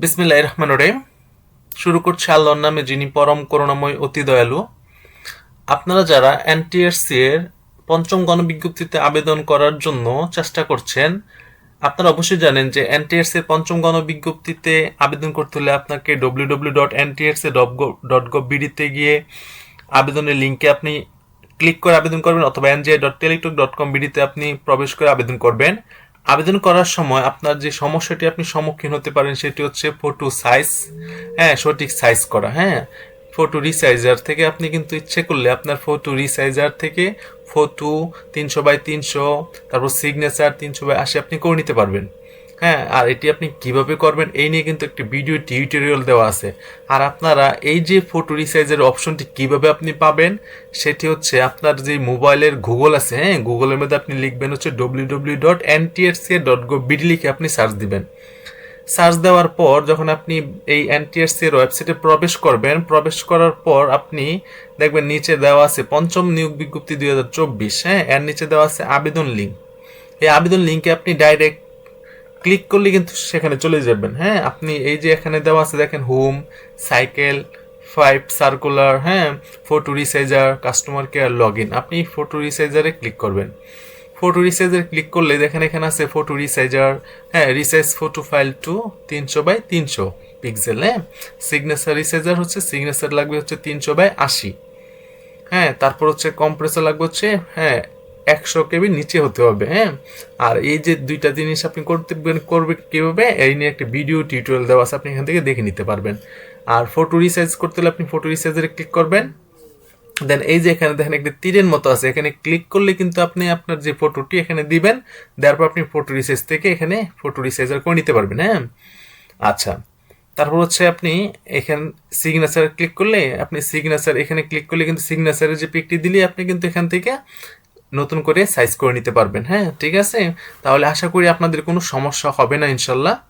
বিসমিল্লাহ রহমান রহিম। শুরু করছে আল্লাহর নামে, যিনি পরম করুণাময়, অতি দয়ালু। আপনারা যারা এনটিএসসি এর পঞ্চম গণবিজ্ঞপ্তিতে আবেদন করার জন্য চেষ্টা করছেন, আপনারা অবশ্যই জানেন যে এনটিএসসি এর পঞ্চম গণবিজ্ঞপ্তিতে আবেদন করতে হলে আপনাকে W W dot NTSC dot gov বিডিতে গিয়ে আবেদনের লিঙ্কে আপনি ক্লিক করে আবেদন করবেন, অথবা NGI dot Teletalk dot com বিডিতে আপনি প্রবেশ করে আবেদন করবেন। আবেদন করার সময় আপনার যে সমস্যাটি আপনি সম্মুখীন হতে পারেন সেটি হচ্ছে ফটো সাইজ হ্যাঁ সঠিক সাইজ করা হ্যাঁ। ফটো রিসাইজার থেকে আপনি কিন্তু ইচ্ছে করলে আপনার ফটো রিসাইজার থেকে ফটো তিনশো বাই তিনশো, তারপর সিগনেচার তিনশো বাই আশি আপনি করে নিতে পারবেন। হ্যাঁ আর এটি আপনি কীভাবে করবেন এই নিয়ে কিন্তু একটি ভিডিও টিউটোরিয়াল দেওয়া আছে। আর আপনারা এই যে ফটো রিসাইজের অপশনটি কীভাবে আপনি পাবেন, সেটি হচ্ছে আপনার যে মোবাইলের গুগল আছে হ্যাঁ গুগলের মধ্যে আপনি লিখবেন হচ্ছে W W dot NTSC dot BD লিখে আপনি সার্চ দিবেন। সার্চ দেওয়ার পর যখন আপনি এই এনটিএসসি এর ওয়েবসাইটে প্রবেশ করবেন, প্রবেশ করার পর আপনি দেখবেন নিচে দেওয়া আছে পঞ্চম নিয়োগ বিজ্ঞপ্তি দুই হাজার চব্বিশ হ্যাঁ এর নিচে দেওয়া আছে আবেদন লিঙ্ক এই আবেদন লিঙ্কে আপনি ডাইরেক্ট ক্লিক করলে কিন্তু সেখানে চলে যাবেন। হ্যাঁ আপনি এই যে এখানে দেওয়া আছে, দেখেন হোম, সাইকেল, ফাইভ, সার্কুলার হ্যাঁ photo resizer, customer care log in আপনি ফটো রিসাইজারে ক্লিক করবেন। ফটো রিসাইজার ক্লিক করলে দেখেন এখানে আছে ফটো রিসাইজার হ্যাঁ রিসাইজ ফটো ফাইল টু তিনশো বাই তিনশো পিক্সেল হ্যাঁ সিগনেচার রিসাইজার হচ্ছে, সিগনেচার লাগবে হচ্ছে তিনশো বাই আশি। হ্যাঁ তারপর হচ্ছে কম্প্রেসর লাগবে হচ্ছে হ্যাঁ একশো কেবি নিচে হতে হবে হ্যাঁ? আর এই যে দুইটা জিনিস আপনি করতে করবে কীভাবে? এই নিয়ে একটা ভিডিও টিউটোরিয়াল দেওয়া আছে, আপনি এখান থেকে দেখে নিতে পারবেন। আর ফটো রিসাইজ করতে হলে আপনি ফটো রিসাইজারে ক্লিক করবেন। দেন এই যে এখানে দেখেন একটা তীরের মতো আছে, এখানে ক্লিক করলে কিন্তু আপনি আপনার যে ফটোটি এখানে দিবেন, দেওয়ার পর আপনি ফটো রিসাইজ থেকে এখানে ফটো রিসাইজার করে নিতে পারবেন হ্যাঁ? আচ্ছা তারপর হচ্ছে আপনি এখানে সিগনেচার ক্লিক করলে, আপনি সিগনেচার এখানে ক্লিক করলে কিন্তু সিগনেচারের যে পিকটি দিলে আপনি কিন্তু এখান থেকে নতুন করে সাইজ করে নিতে পারবেন হ্যাঁ? ঠিক আছে? তাহলে আশা করি আপনাদের কোনো সমস্যা হবে না, ইনশাল্লাহ।